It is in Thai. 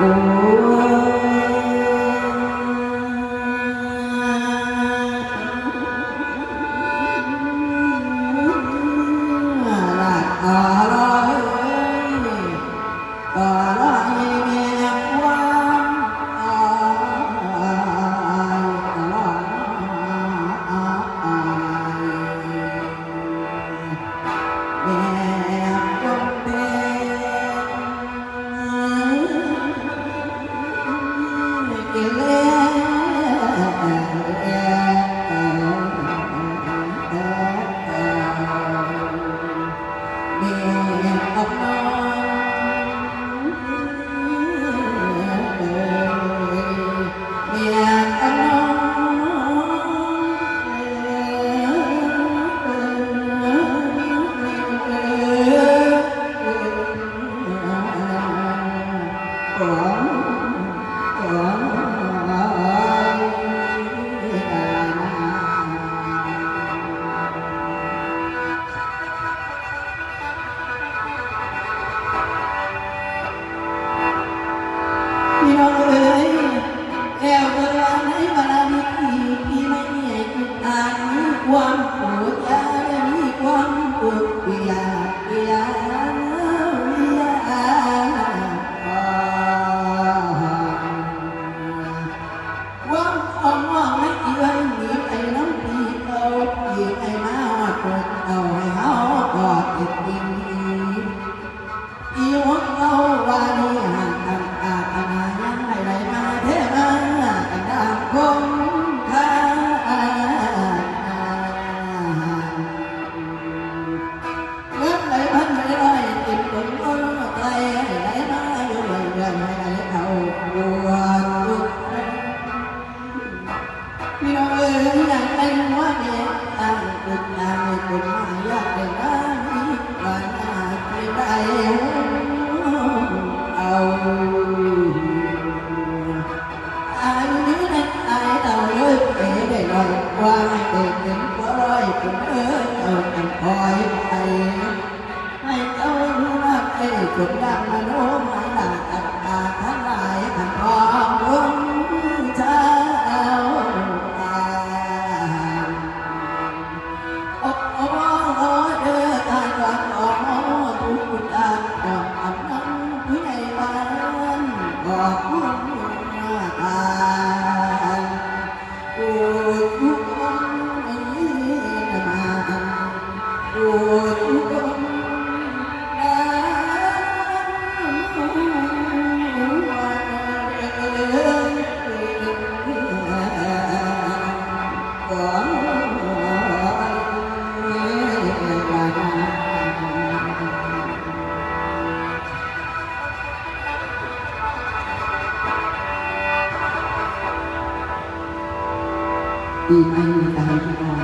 Ah, uh -huh. Oh. I how God did. พี่น้องเอ๋ยอยากเป็งว่าเมียตั้งกุดนามกุดมาอยากเป็นว่ามีร้านอาหารไปได้เอาอานั้นอายเต่าเลยเอ๋ได้ลอยว่าเด็ถึงหัวลอยเนเออเอาเป็คอย Ah. มีไม้มีตายของเรา